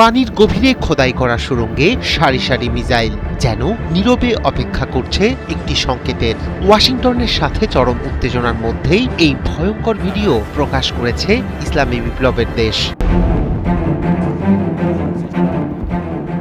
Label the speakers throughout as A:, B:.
A: পানির গভীরে খোদাই করা সুড়ঙ্গে সারি সারি মিসাইল, যেন নীরবে অপেক্ষা করছে একটি সংকেতের। ওয়াশিংটনের সাথে চরম উত্তেজনার মধ্যেই এই ভয়ঙ্কর ভিডিও প্রকাশ করেছে ইসলামী বিপ্লবের দেশ।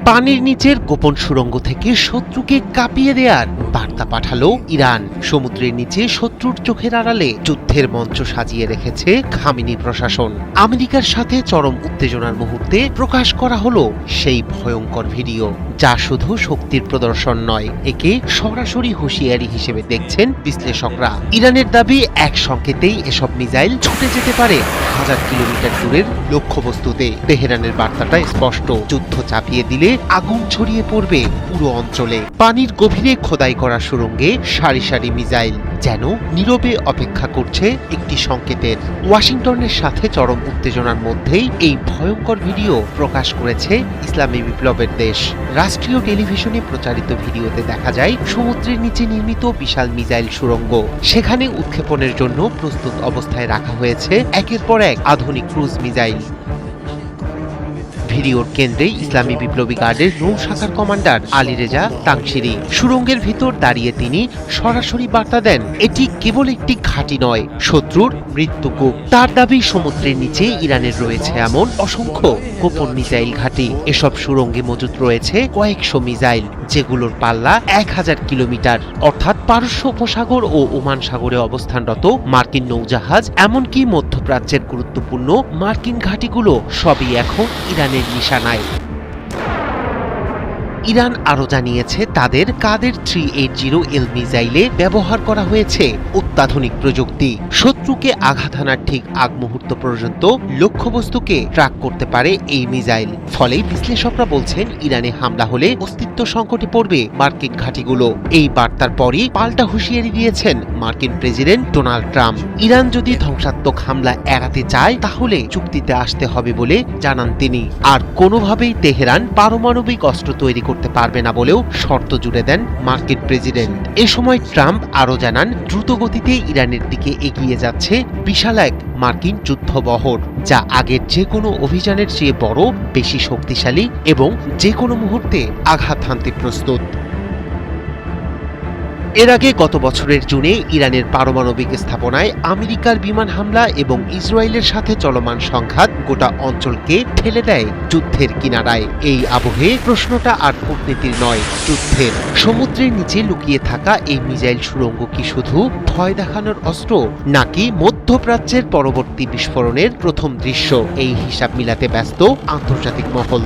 A: পানির নিচের গোপন সুরঙ্গ থেকে শত্রুকে কাঁপিয়ে দেওয়ার বার্তা পাঠালো ইরান। সমুদ্রের নিচে শত্রুর চোখের আড়ালে যুদ্ধের মঞ্চ সাজিয়ে রেখেছে খামিনি প্রশাসন। আমেরিকার সাথে চরম উত্তেজনার মুহূর্তে প্রকাশ করা হলো সেই ভয়ঙ্কর ভিডিও, যা শুধু শক্তির প্রদর্শন নয়, একে সরাসরি হুঁশিয়ারি হিসেবে দেখছেন বিশ্লেষকরা। ইরানের দাবি, এক সংকেতেই এসব মিসাইল ছুটে যেতে পারে হাজার কিলোমিটার দূরের লক্ষ্যবস্তুতে। তেহরানের বার্তাটা স্পষ্ট, যুদ্ধ চাপিয়ে দিলে আগুন ছড়িয়ে পড়বে পুরো অঞ্চলে। পানির গভীরে খোদাই করা সুড়ঙ্গে সারি সারি মিসাইল যেন নীরবে অপেক্ষা করছে একটি সংকেতের। ওয়াশিংটনের সাথে চরম উত্তেজনার মধ্যেই এই ভয়ঙ্কর ভিডিও প্রকাশ করেছে ইসলামী বিপ্লবের দেশ। রাষ্ট্রীয় টেলিভিশনে প্রচারিত ভিডিওতে দেখা যায় সমুদ্রের নিচে নির্মিত বিশাল মিসাইল সুড়ঙ্গ সেখানে উৎক্ষেপণের জন্য প্রস্তুত অবস্থায় রাখা হয়েছে একের পর এক আধুনিক ক্রুজ মিসাইল ভিডিওর কেন্দ্রে ইসলামী বিপ্লবী গার্ডের নৌ শাখার কমান্ডার আলী রেজা তাংশিরি সুরঙ্গের ভিতর দাঁড়িয়ে তিনি সরাসরি বার্তা দেন, এটি কেবল একটি ঘাঁটি নয়, শত্রুর মৃত্যুকূপ তার দাবি, সমুদ্রের নিচে ইরানের রয়েছে এমন অসংখ্য গোপন মিসাইল ঘাঁটি। এসব সুরঙ্গে মজুত রয়েছে কয়েকশো মিসাইল। যেগুলোর পাল্লা এক হাজার কিলোমিটার। অর্থাৎ পারস্য উপসাগর ও ওমান সাগরে অবস্থানরত মার্কিন নৌজাহাজ, এমনকি মধ্যপ্রাচ্যের গুরুত্বপূর্ণ মার্কিন ঘাঁটিগুলো সবই এখন ইরানের নিশানায়। ইরান আরও জানিয়েছে, তাদের কাদের থ্রি এইট জিরো এল মিসাইলে ব্যবহার করা হয়েছে অত্যাধুনিক প্রযুক্তি। শত্রুকে আঘাত হানার ঠিক আগ মুহূর্ত পর্যন্ত লক্ষ্যবস্তুকে ট্র্যাক করতে পারে এই মিসাইল। ফলে বিশ্লেষকরা বলছেন, ইরানে হামলা হলে অস্তিত্ব সংকটে পড়বে মার্কিন ঘাঁটিগুলো। এই বার্তার পরই পাল্টা হুঁশিয়ারি দিয়েছেন মার্কিন প্রেসিডেন্ট ডোনাল্ড ট্রাম্প। ইরান যদি ধ্বংসাত্মক হামলা এড়াতে চায়, তাহলে চুক্তিতে আসতে হবে বলে জানান তিনি। আর কোনোভাবেই তেহরান পারমাণবিক অস্ত্র তৈরি করতে পারবে না বলেও শর্ত জুড়ে দেন মার্কিন প্রেসিডেন্ট। এ সময় ট্রাম্প আরও জানান, দ্রুতগতিতে ইরানের দিকে এগিয়ে যাচ্ছে বিশাল এক মার্কিন যুদ্ধবহর, যা আগের যে কোনো অভিযানের চেয়ে বড়, বেশি শক্তিশালী এবং যে কোনো মুহূর্তে আঘাত হানতে প্রস্তুত। এর আগে গত বছরের জুনে ইরানের পারমাণবিক স্থাপনায় আমেরিকার বিমান হামলা এবং ইসরায়েলের সাথে চলমান সংঘাত গোটা অঞ্চলকে ঠেলে দেয় যুদ্ধের কিনারায়। এই আবহে প্রশ্নটা আর কূটনীতির নয়, যুদ্ধের। সমুদ্রের নিচে লুকিয়ে থাকা এই মিজাইল সুড়ঙ্গ কি শুধু ভয় দেখানোর অস্ত্র, নাকি মধ্যপ্রাচ্যের পরবর্তী বিস্ফোরণের প্রথম দৃশ্য? এই হিসাব মিলাতে ব্যস্ত আন্তর্জাতিক মহল।